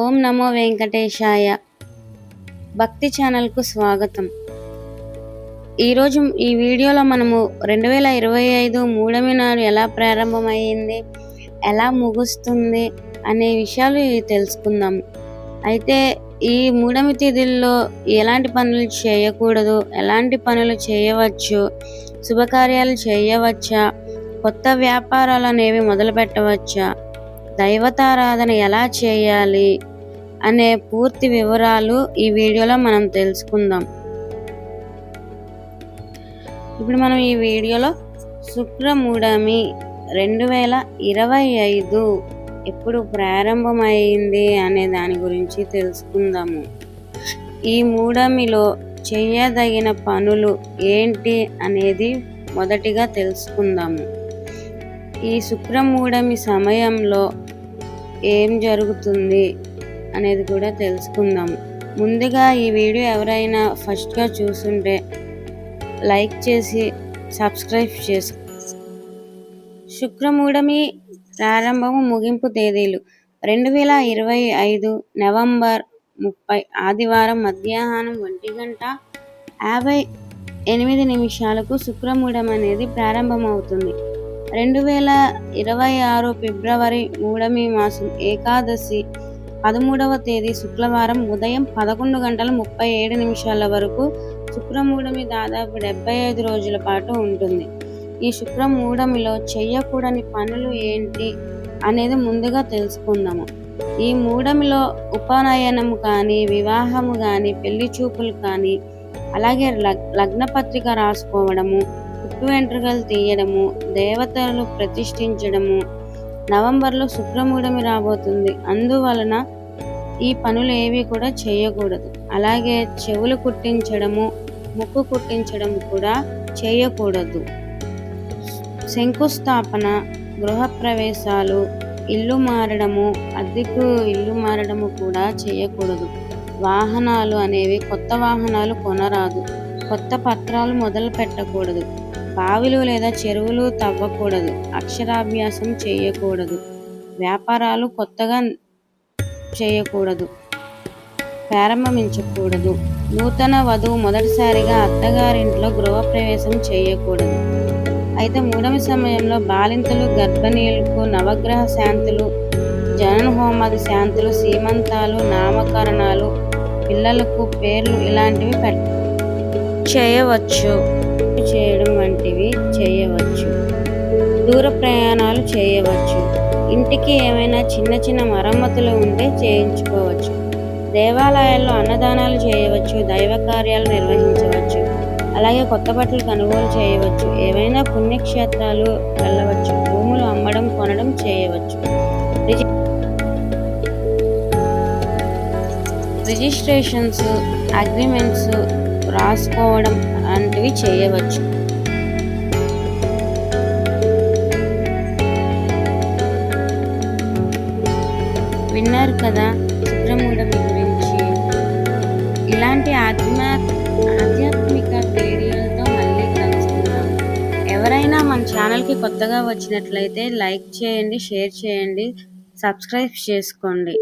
ఓం నమో వెంకటేశాయ. భక్తి ఛానల్కు స్వాగతం. ఈరోజు ఈ వీడియోలో మనము రెండు వేల ఇరవై ఐదు మూడమి నాడు ఎలా ప్రారంభమైంది ఎలా ముగుస్తుంది అనే విషయాలు తెలుసుకుందాం. అయితే ఈ మూడవ తేదీల్లో ఎలాంటి పనులు చేయకూడదు ఎలాంటి పనులు చేయవచ్చు శుభకార్యాలు చేయవచ్చా కొత్త వ్యాపారాలు అనేవి మొదలు పెట్టవచ్చా దైవతారాధన ఎలా చేయాలి అనే పూర్తి వివరాలు ఈ వీడియోలో మనం తెలుసుకుందాం. ఇప్పుడు మనం ఈ వీడియోలో శుక్రమూఢమి రెండు వేల ఇరవై ఐదు ఎప్పుడు ప్రారంభమైంది అనే దాని గురించి తెలుసుకుందాము. ఈ మూడమిలో చేయదగిన పనులు ఏంటి అనేది మొదటిగా తెలుసుకుందాము. ఈ శుక్రమూఢమి సమయంలో ఏం జరుగుతుంది అనేది కూడా తెలుసుకుందాము ముందుగా ఈ వీడియో ఎవరైనా ఫస్ట్గా చూసుంటే లైక్ చేసి సబ్స్క్రైబ్ చేసు. శుక్రమూఢమి ప్రారంభము ముగింపు తేదీలు రెండు వేల ఇరవై ఐదు నవంబర్ ముప్పై ఆదివారం మధ్యాహ్నం ఒంటి గంట యాభై ఎనిమిది నిమిషాలకు శుక్రమూఢం అనేది ప్రారంభమవుతుంది. రెండు వేల ఇరవై ఆరు ఫిబ్రవరి మూడమి మాసం ఏకాదశి పదమూడవ తేదీ శుక్రవారం ఉదయం పదకొండు గంటల ముప్పై ఏడు నిమిషాల వరకు శుక్రమూఢమి దాదాపు డెబ్బై ఐదు రోజుల పాటు ఉంటుంది. ఈ శుక్రమూఢమిలో చెయ్యకూడని పనులు ఏంటి అనేది ముందుగా తెలుసుకుందాము. ఈ మూఢమిలో ఉపనయనము కానీ వివాహము కానీ పెళ్ళి చూపులు కానీ అలాగే లగ్న పత్రిక రాసుకోవడము పుట్టు వెంట్రుకలు తీయడము దేవతలను ప్రతిష్ఠించడము నవంబర్లో శుక్రమూఢమి రాబోతుంది. అందువలన ఈ పనులు ఏవి కూడా చేయకూడదు. అలాగే చెవులు కుట్టించడము ముక్కు కుట్టించడం కూడా చేయకూడదు. శంకుస్థాపన గృహప్రవేశాలు ఇల్లు మారడము అద్దెకు ఇల్లు మారడము కూడా చేయకూడదు. వాహనాలు అనేవి కొత్త వాహనాలు కొనరాదు. కొత్త పత్రాలు మొదలు పెట్టకూడదు బావిలు లేదా చెరువులు తవ్వకూడదు. అక్షరాభ్యాసం చేయకూడదు. వ్యాపారాలు కొత్తగా చేయకూడదు. ప్రారంభించకూడదు. నూతన వధువు మొదటిసారిగా అత్తగారింట్లో గృహప్రవేశం చేయకూడదు. అయితే మూడవ సమయంలో బాలింతలు గర్భిణీలకు నవగ్రహ శాంతులు జనన హోమాది శాంతులు సీమంతాలు నామకరణాలు పిల్లలకు పేర్లు ఇలాంటివి పెట్ట చేయవచ్చు. చేయ వంటివి చేయవచ్చు. దూర ప్రయాణాలు చేయవచ్చు. ఇంటికి ఏమైనా చిన్న చిన్న మరమ్మతులు ఉంటే చేయించుకోవచ్చు. దేవాలయాల్లో అన్నదానాలు చేయవచ్చు దైవ కార్యాలు నిర్వహించవచ్చు. అలాగే కొత్త బట్టలు కొనుగోలు చేయవచ్చు. ఏవైనా పుణ్యక్షేత్రాలు వెళ్ళవచ్చు. భూములు అమ్మడం కొనడం చేయవచ్చు. రిజిస్ట్రేషన్స్ అగ్రిమెంట్స్ రాసుకోవడం లాంటివి చేయవచ్చు. కదా? శుక్రమూఢమి గురించి ఇలాంటి ఆత్మ ఆధ్యాత్మిక వీడియోలతో మళ్ళీ కలుస్తున్నాం ఎవరైనా మన ఛానల్కి కొత్తగా వచ్చినట్లయితే లైక్ చేయండి షేర్ చేయండి సబ్స్క్రైబ్ చేసుకోండి.